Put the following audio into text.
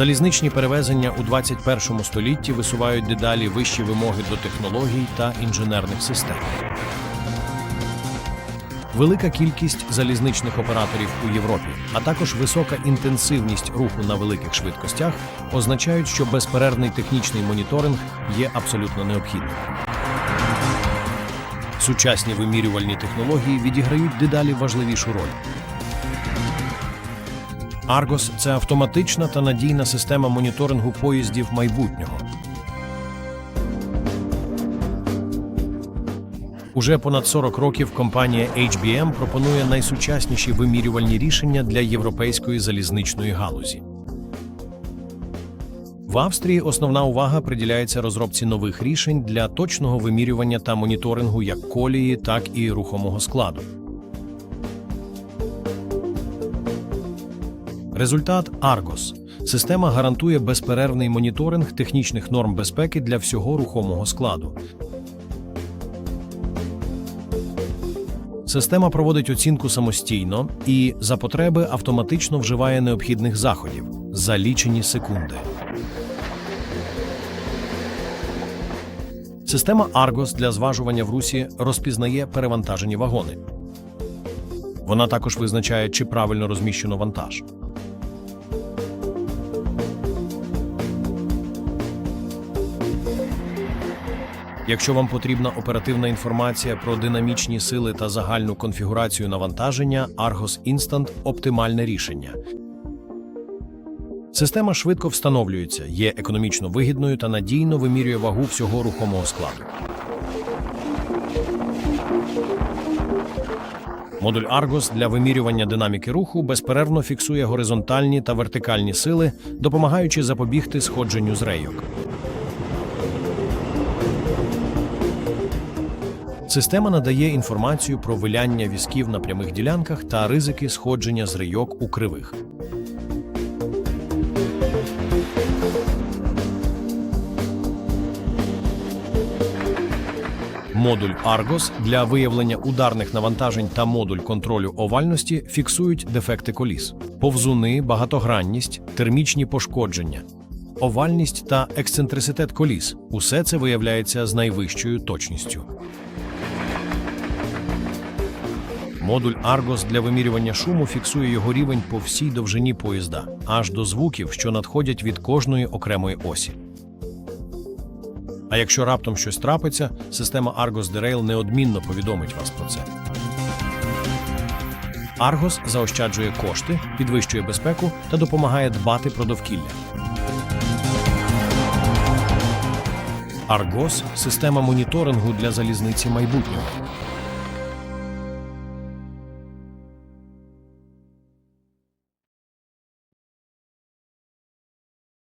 Залізничні перевезення у 21 столітті висувають дедалі вищі вимоги до технологій та інженерних систем. Велика кількість залізничних операторів у Європі, а також висока інтенсивність руху на великих швидкостях означають, що безперервний технічний моніторинг є абсолютно необхідним. Сучасні вимірювальні технології відіграють дедалі важливішу роль. Argos – це автоматична та надійна система моніторингу поїздів майбутнього. Уже понад 40 років компанія HBM пропонує найсучасніші вимірювальні рішення для європейської залізничної галузі. В Австрії основна увага приділяється розробці нових рішень для точного вимірювання та моніторингу як колії, так і рухомого складу. Результат Argos. Система гарантує безперервний моніторинг технічних норм безпеки для всього рухомого складу. Система проводить оцінку самостійно і за потреби автоматично вживає необхідних заходів за лічені секунди. Система Argos для зважування в русі розпізнає перевантажені вагони. Вона також визначає, чи правильно розміщено вантаж. Якщо вам потрібна оперативна інформація про динамічні сили та загальну конфігурацію навантаження, Argos Instant – оптимальне рішення. Система швидко встановлюється, є економічно вигідною та надійно вимірює вагу всього рухомого складу. Модуль Argos для вимірювання динаміки руху безперервно фіксує горизонтальні та вертикальні сили, допомагаючи запобігти сходженню з рейок. Система надає інформацію про виляння візків на прямих ділянках та ризики сходження з рейок у кривих. Модуль Argos для виявлення ударних навантажень та модуль контролю овальності фіксують дефекти коліс, повзуни, багатогранність, термічні пошкодження, овальність та ексцентриситет коліс. Усе це виявляється з найвищою точністю. Модуль Argos для вимірювання шуму фіксує його рівень по всій довжині поїзда, аж до звуків, що надходять від кожної окремої осі. А якщо раптом щось трапиться, система Argos Derail неодмінно повідомить вас про це. Argos заощаджує кошти, підвищує безпеку та допомагає дбати про довкілля. Argos – система моніторингу для залізниці майбутнього.